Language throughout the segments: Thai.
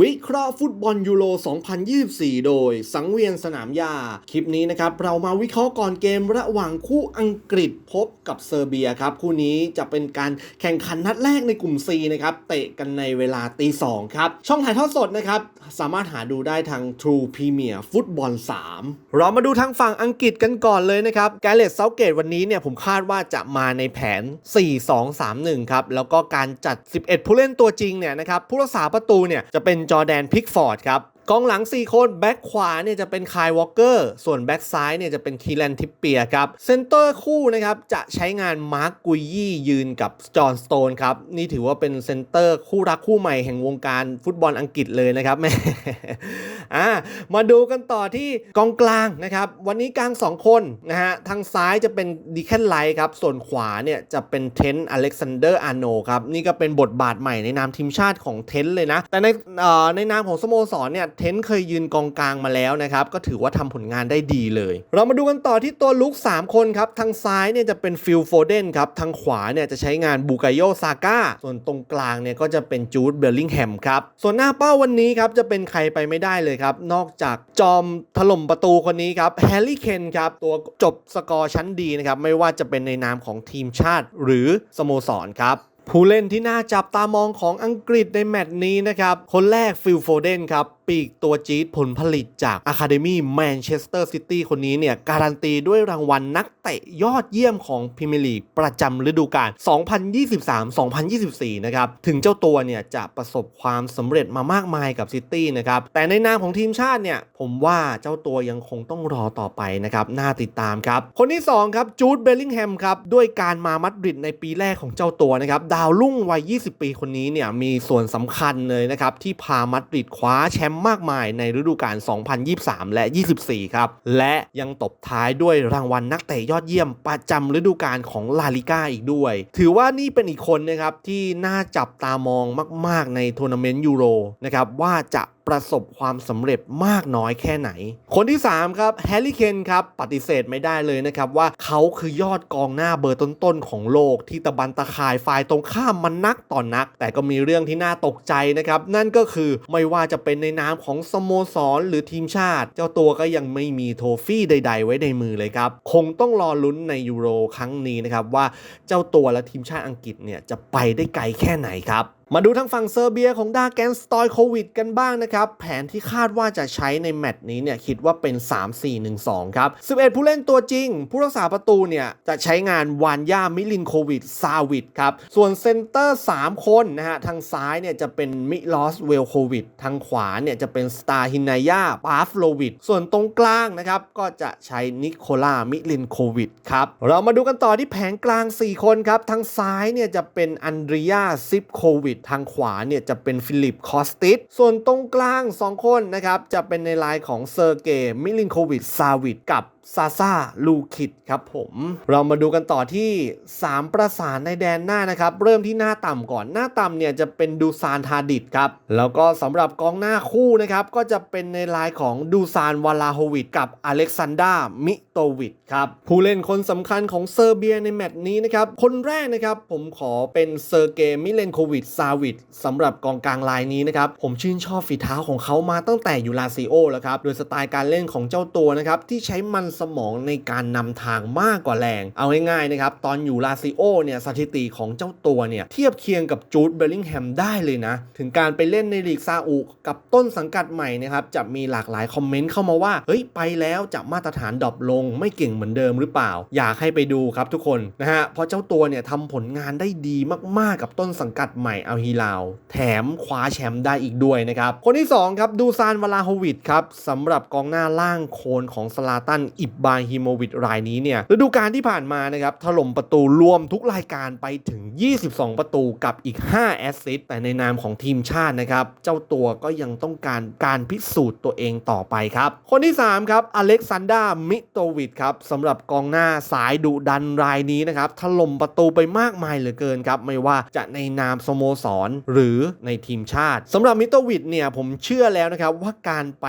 วิเคราะห์ฟุตบอลยูโร 2024 โดย สังเวียนสนามหญ้า คลิปนี้นะครับ เรามาวิเคราะห์ก่อนเกมระหว่างคู่อังกฤษพบกับเซอร์เบียครับ คู่นี้จะเป็นการแข่งขันนัดแรกในกลุ่ม C นะครับ เตะกันในเวลาตีสองครับ ช่องถ่ายทอดสดนะครับ สามารถหาดูได้ทาง True Premier ฟุตบอล 3 เรามาดูทางฝั่งอังกฤษกันก่อนเลยนะครับแกเลตเซาเกตวันนี้เนี่ยผมคาดว่าจะมาในแผน 4-2-3-1 ครับแล้วก็การจัด 11 ผู้เล่นตัวจริงเนี่ยนะครับผู้รักษาประตูเนี่ยจะเป็นจอแดนพิกฟอร์ดครับ กองหลัง 4 คนแบ็คขวาเนี่ยจะเป็นคายวอลเกอร์ส่วนแบ็คซ้ายเนี่ยจะเป็นคีแลนทิปเปียครับเซนเตอร์คู่นะครับจะใช้งานมาร์กกุยยี่ยืนกับจอห์นสโตนครับนี่ถือว่าเป็นเซนเตอร์คู่รักคู่ใหม่แห่งวงการฟุตบอลอังกฤษเลยนะครับแม่อ่ามาดูกันต่อที่กองกลางนะครับวันนี้กลาง 2 คนนะฮะทางซ้ายจะเป็นดิแคนไลท์ครับส่วนขวาเนี่ยจะเป็นเทนต์อเล็กซานเดอร์อาโนครับนี่ก็เป็นบทบาทใหม่ในนามทีมชาติของเทนต์เลยนะแต่ในเอ่อในนามของสโมสรเนี่ยเทนต์เคยยืนกองกลางมาแล้วนะครับ ก็ถือว่าทำผลงานได้ดีเลย เรามาดูกันต่อที่ตัวลุก 3 คนครับ ทางซ้ายเนี่ยจะเป็นฟิลโฟเดนครับ ทางขวาเนี่ยจะใช้งานบูกายโยซาก้า ส่วนตรงกลางเนี่ยก็จะเป็นจูดเบลลิงแฮมครับ ส่วนหน้าเป้าวันนี้ครับจะเป็นใครไปไม่ได้เลยครับ นอกจากจอมถล่มประตูคนนี้ครับแฮร์รี่เคนครับ ตัวจบสกอร์ชั้นดีนะครับ ไม่ว่าจะเป็นในนามของทีมชาติ หรือสโมสรครับผู้เล่นที่น่าจับตามองของอังกฤษในแมตช์นี้นะครับ คนแรกฟิลโฟเดนครับ ปีกตัวจี๊ดผลผลิตจาก Academy Manchester City คนนี้เนี่ย การันตีด้วยรางวัลนักเตะยอดเยี่ยมของพรีเมียร์ลีกประจำฤดูกาล 2023-2024 นะครับ ถึงเจ้าตัวเนี่ย จะประสบความสำเร็จมามากมายกับซิตี้นะครับ แต่ในนามของทีมชาติเนี่ย ผมว่าเจ้าตัวยังคงต้องรอต่อไปนะครับ น่าติดตามครับ คนที่ 2 ครับจูดเบลลิงแฮมครับ ด้วยการมามัดริดในปีแรกของเจ้าตัวนะครับดาวรุ่งวัย 20 ปีคนนี้เนี่ยมีส่วนสำคัญเลยนะครับที่พามัดริดคว้าแชมป์มากมายในฤดูกาล 2023 และ 24 ครับ และยังตบท้ายด้วยรางวัลนักเตะยอดเยี่ยมประจำฤดูกาลของลาลิก้าอีกด้วย ถือว่านี่เป็นอีกคนนะครับที่น่าจับตามองมาก ๆ ในทัวร์นาเมนต์ยูโรนะครับว่าจะ ประสบความสำเร็จมากน้อยแค่ไหน คนที่ 3 ครับแฮร์รี่เคนครับปฏิเสธไม่ได้เลยนะครับว่าเขาคือยอดกองหน้าเบอร์ต้นๆของโลก ที่ตะบันตะคายฝ่ายตรงข้ามมันนักต่อนนัก แต่ก็มีเรื่องที่น่าตกใจนะครับ นั่นก็คือไม่ว่าจะเป็นในนามของสโมสรหรือทีมชาติ เจ้าตัวก็ยังไม่มีโทฟี่ใด ๆ ไว้ในมือเลยครับ คงต้องรอลุ้นในยูโรครั้งนี้นะครับว่าเจ้าตัวและทีมชาติอังกฤษเนี่ยจะไปได้ไกลแค่ไหนครับ มาดูทางฝั่งเซอร์เบียของดาแกนสตอยโควิดกันบ้างนะครับ แผนที่คาดว่าจะใช้ในแมตช์นี้เนี่ยคิดว่าเป็น 3-4-1-2 ครับ 11 ผู้เล่นตัวจริง ผู้รักษาประตูเนี่ยจะใช้งานวานย่ามิลินโควิดซาวิดครับ ส่วนเซนเตอร์ 3 คนนะฮะ ทางซ้ายเนี่ยจะเป็นมิลอสเวลโควิดทางขวาเนี่ยจะเป็นสตาฮินายาปาฟโลวิดส่วนตรงกลางนะครับก็จะใช้นิโคลามิลินโควิดครับเรามาดูกันต่อที่แผงกลาง 4 คนครับทางซ้ายเนี่ยจะเป็นอันเดรียซิปโควิดดทางขวาเนี่ยจะเป็นฟิลิปคอสติสส่วนตรงกลาง 2 คนนะครับจะเป็นในลายของเซอร์เกย์มิลินโควิดซาวิดกับซาซาลูคิดครับผม เรามาดูกันต่อที่ 3 ประสานในแดนหน้านะครับ เริ่มที่หน้าต่ำก่อนหน้าต่ำเนี่ยจะเป็นดูซานทาดิดครับ แล้วก็สำหรับกองหน้าคู่นะครับ ก็จะเป็นในลายของดูซานวาลาโฮวิดกับอเล็กซานดรามิโตวิดครับ ผู้เล่นคนสำคัญของเซอร์เบียในแมตช์นี้นะครับ คนแรกนะครับผมขอเป็นเซอร์เกย์มิเลนโควิดซาวิดสำหรับกองกลางลายนี้นะครับผมชื่นชอบฝีเท้าของเขามาตั้งแต่อยู่ลาซิโอแล้วครับโดยสไตล์การเล่นของเจ้าตัวนะครับที่ใช้มันสมองในการนำทางมากกว่าแรง เอาง่ายๆนะครับตอนอยู่ลาซิโอเนี่ยสถิติของเจ้าตัวเนี่ยเทียบเคียงกับจูดเบลลิงแฮมได้เลยนะ ถึงการไปเล่นในลีกซาอุกับต้นสังกัดใหม่นะครับจะมีหลากหลายคอมเมนต์เข้ามาว่าเฮ้ยไปแล้วจะมาตรฐานดรอปลง ไม่เก่งเหมือนเดิมหรือเปล่า อยากให้ไปดูครับทุกคนนะฮะเพราะเจ้าตัวเนี่ยทำผลงานได้ดีมากๆกับต้นสังกัดใหม่อัลฮิลาวแถมคว้าแชมป์ได้อีกด้วยนะครับ คนที่ 2 ครับ ดูซานวลาโฮวิดครับสำหรับกองหน้าล่างโคนของสลาตันอิบบาฮิโมวิดรายนี้เนี่ยฤดูกาลที่ผ่านมานะครับถล่มประตูรวมทุกรายการไปถึง 22 ประตูกับอีก 5 แอสซิสต์แต่ในนามของทีมชาตินะครับ เจ้าตัวก็ยังต้องการการพิสูจน์ตัวเองต่อไปครับ คนที่ 3 ครับอเล็กซานดามิโตวิดครับสำหรับกองหน้าสายดุดันรายนี้นะครับถล่มประตูไปมากมายเหลือเกินครับไม่ว่าจะในนามสโมสรหรือในทีมชาติสำหรับมิโตวิดเนี่ยผมเชื่อแล้วนะครับว่าการไป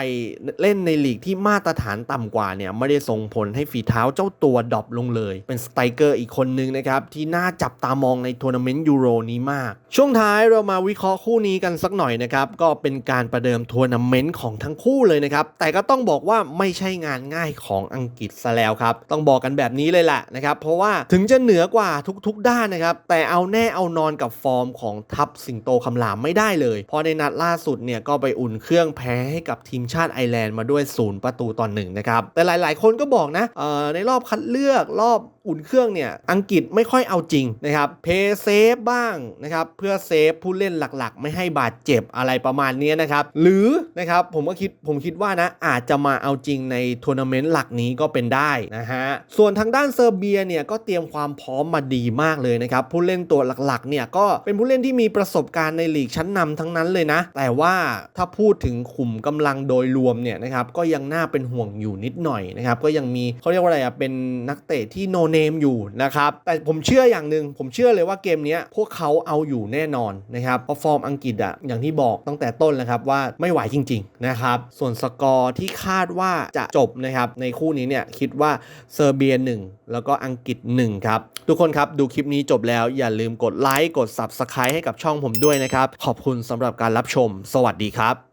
เล่นในลีกที่มาตรฐานต่ำกว่าเนี่ยไม่ได้ส่งผลให้ฝีเท้าเจ้าตัวดรอปลงเลย เป็นสไตรเกอร์อีกคนนึงนะครับที่น่าจับตามองในทัวร์นาเมนต์ยูโรนี้มาก ช่วงท้ายเรามาวิเคราะห์คู่นี้กันสักหน่อยนะครับก็เป็นการประเดิมทัวร์นาเมนต์ของทั้งคู่เลยนะครับแต่ก็ต้องบอกว่าไม่ใช่งานง่ายของอังกฤษซะแล้วครับต้องบอกกันแบบนี้เลยแหละนะครับเพราะว่าถึงจะเหนือกว่าทุกๆด้านนะครับแต่เอาแน่เอานอนกับฟอร์มของทัพสิงโตคำรามไม่ได้เลย เพราะในนัดล่าสุดเนี่ยก็ไปอุ่นเครื่องแพ้ให้กับทีมชาติไอร์แลนด์มาด้วยศูนย์ประตูต่อหนึ่งนะครับ แต่หลาย ๆ คนก็บอกนะในรอบคัดเลือกรอบ อุ่นเครื่องเนี่ยอังกฤษไม่ค่อยเอาจริงนะครับเพย์เซฟบ้างนะครับเพื่อเซฟผู้เล่นหลักๆ ไม่ให้บาดเจ็บอะไรประมาณนี้นะครับหรือนะครับผมก็คิดผมคิดว่านะอาจจะมาเอาจริงในทัวร์นาเมนต์หลักนี้ก็เป็นได้นะฮะส่วนทางด้านเซอร์เบียเนี่ยก็เตรียมความพร้อมมาดีมากเลยนะครับผู้เล่นตัวหลักๆเนี่ยก็เป็นผู้เล่นที่มีประสบการณ์ในลีกชั้นนำทั้งนั้นเลยนะ แต่ว่าถ้าพูดถึงขุมกำลังโดยรวมเนี่ยนะครับก็ยังน่าเป็นห่วงอยู่นิดหน่อยนะครับก็ยังมีเขาเรียกว่าอะไรอะเป็นนักเตะที่โนเนมอยู่นะครับ แต่ผมเชื่ออย่างหนึ่งผมเชื่อเลยว่าเกมนี้พวกเขาเอาอยู่แน่นอนนะครับเพราะฟอร์มอังกฤษอะอย่างที่บอกตั้งแต่ต้นแล้วครับว่าไม่ไหวจริงๆนะครับส่วนสกอร์ที่คาดว่าจะจบนะครับในคู่นี้เนี่ยคิดว่าเซอร์เบีย1แล้วก็อังกฤษ1ครับทุกคนครับดูคลิปนี้จบแล้วอย่าลืมกดไลค์กด Subscribe ให้กับช่องผมด้วยนะครับขอบคุณสำหรับการรับชม สวัสดีครับ